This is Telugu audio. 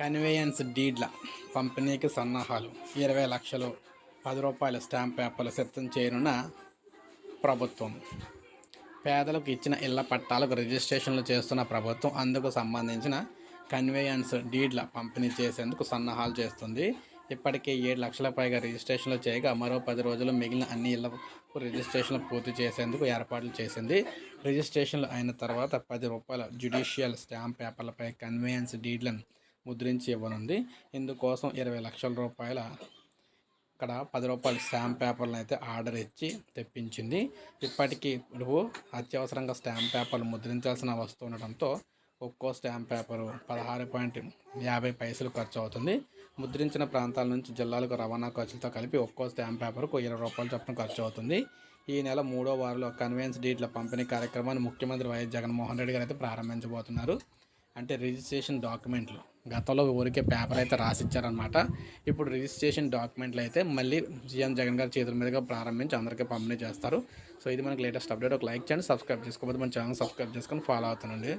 కన్వేయన్స్ డీడ్ల పంపిణీకి సన్నాహాలు. ఇరవై లక్షలు పది రూపాయల స్టాంప్ పేపర్లు సిద్ధం చేయనున్న ప్రభుత్వం. పేదలకు ఇచ్చిన ఇళ్ళ పట్టాలకు రిజిస్ట్రేషన్లు చేస్తున్న ప్రభుత్వం అందుకు సంబంధించిన కన్వేయన్స్ డీడ్ల పంపిణీ చేసేందుకు సన్నాహాలు చేస్తుంది. ఇప్పటికే ఏడు లక్షల పైగా రిజిస్ట్రేషన్లు చేయగా మరో పది రోజులు మిగిలిన అన్ని ఇళ్ళకు రిజిస్ట్రేషన్లు పూర్తి చేసేందుకు ఏర్పాట్లు చేసింది. రిజిస్ట్రేషన్లు అయిన తర్వాత పది రూపాయల జ్యుడిషియల్ స్టాంప్ పేపర్లపై కన్వేయన్స్ డీడ్లను ముద్రించి ఇవ్వనుంది ఇందుకోసం ఇరవై లక్షల రూపాయల ఇక్కడ పది రూపాయల స్టాంప్ పేపర్లను అయితే ఆర్డర్ ఇచ్చి తెప్పించింది. ఇప్పటికీ ఇప్పుడు అత్యవసరంగా స్టాంప్ పేపర్లు ముద్రించాల్సిన వస్తువు ఉండటంతో ఒక్కో స్టాంప్ పేపరు పదహారు పాయింట్ యాభై పైసలు ఖర్చు అవుతుంది ముద్రించిన ప్రాంతాల నుంచి జిల్లాలకు రవాణా ఖర్చులతో కలిపి ఒక్కో స్టాంప్ పేపర్కు ఇరవై రూపాయలు చొప్పున ఖర్చు అవుతుంది ఈ నెల మూడో వారంలో కన్వెన్స్ డీట్ల పంపిణీ కార్యక్రమాన్ని ముఖ్యమంత్రి వైఎస్ జగన్మోహన్ రెడ్డి గారు అయితే ప్రారంభించబోతున్నారు. అంటే రిజిస్ట్రేషన్ డాక్యుమెంట్లు. గతంలో ఊరికే పేపర్ అయితే రాసిచ్చారనమాట ఇప్పుడు రిజిస్ట్రేషన్ డాక్యుమెంట్లు అయితే మళ్ళీ సీఎం జగన్ గారి చేతుల మీదుగా ప్రారంభించి అందరికీ పంపిణీ చేస్తారు. సో ఇది మనకి లేటెస్ట్ అప్డేట్. ఒక లైక్ చేయండి సబ్స్క్రైబ్ చేసుకోకపోతే మన ఛానల్ సబ్స్క్రైబ్ చేసుకొని ఫాలో అవుతానండి.